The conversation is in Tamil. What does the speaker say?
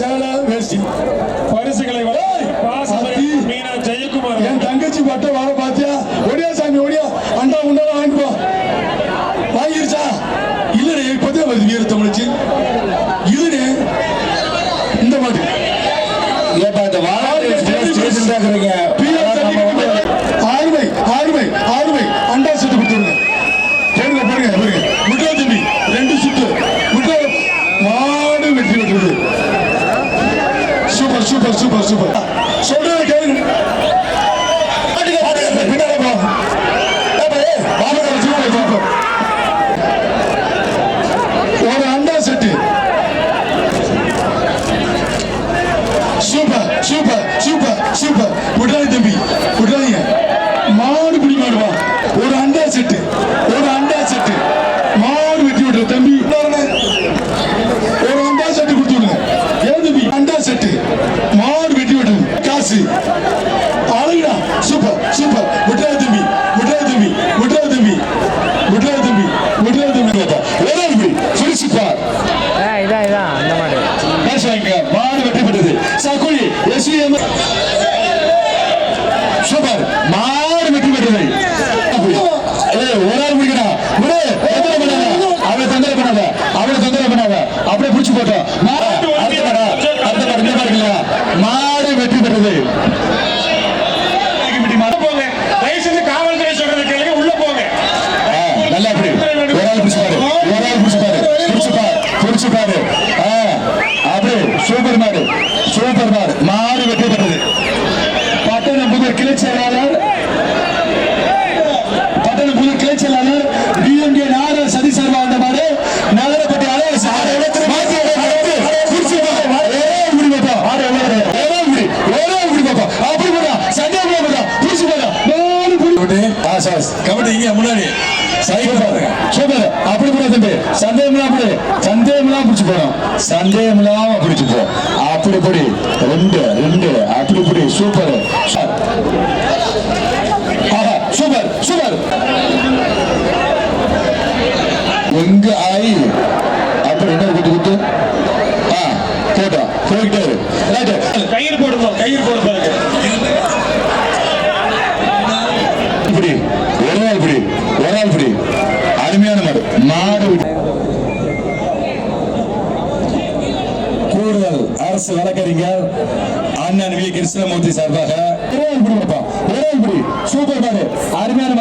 சேலம் வேஷ்டி பரிசுகளை மீனா ஜெயக்குமார். என் தங்கச்சி பட்ட வர பாத்தியா? ஒடியா சாமி ஒடியா. அண்டா உண்டா வாங்கிப்பா வாங்கிருச்சா? இல்ல இப்பதான் வருது வீரத்தை முடிச்சு சூப்பர் சூப்பர் சூப்பர். விடாது தம்பி விடாதீங்க மாடு பிடி மாடுவா. ஒரு அண்டா செட்டு ஒரு அண்டா செட்டு. மாடு வெட்டி விடுற தம்பி. ஒரு அண்டா செட்டு கொடுத்து விடுங்க. ஏன் தம்பி? அண்டா செட்டு. மாடு வெட்டி விடுங்க காசு. அழகுடா. Super super. விட்டுறாது தம்பி விட்டுறாது தம்பி விட்டுறாது தம்பி விட்டுறாது தம்பி விட்டுறாது போட்டோம் மா- அடுத்த மாடா அடுத்த மாடு இந்த மாடு இல்லையா மாடு வெற்றி பெற்றது போங்க தயவு செஞ்சு காவல்துறை சொல்றதை கேளுங்க உள்ள போங்க ஆ, நல்லா அப்படி ஒரு ஆள் பிடிச்சு பாரு ஒரு ஆள் பிடிச்சு பாரு பிடிச்சு பாரு பிடிச்சு பாரு ஆ, அப்படி சூப்பர் மாடு சூப்பர் மாடு மாடு வெற்றி பெற்றது பட்டணம் புது கிளை செயலாளர் பட்டணம் புது கிளை செயலாளர் டிஎம்கே நார சதி சர்வா அந்த மாடு நகரப்பட்டி அலையரசு ஆறு இடத்துல மாத்தி அடைத்து பிடிச்சு பாரு. ஒரே முடி பாப்பா. ஆறு எவ்வளவு? ஒரே முடி. ஒரே முடி பாப்பா. அப்படி போடா. சண்டை போடா போடா. பிடிச்சு போடா. நாலு புடி. ஆ, சாஸ். கபடி இங்க முன்னாடி. சூப்பர். அப்படி போட தம்பி. சந்தேகம்லாம் அப்படி. சந்தேகம்லாம் பிடிச்சு போடும் சந்தேகம்லாம் பிடிச்சு போ. அப்படி படி. ரெண்டு ரெண்டு. அப்படி படி. சூப்பர். ஆஹா சூப்பர் சூப்பர். எங்க ஆயி? அப்படி என்ன குத்து குத்து. ஆ போட்டோம் ரைட்டு கயிறு போடுங்க கயிறு போட பாருங்க இப்படி ஒரு நாள் இப்படி ஒரு நாள் இப்படி அருமையான மாடு. மாடு கூடுதல் அரசு வழக்கறிஞர் அண்ணன் வி. கிருஷ்ணமூர்த்தி சார்பாக. ஒரே ஒரு இப்படி பாப்பா ஒரே ஒரு இப்படி சூப்பர் மாடு. அருமையான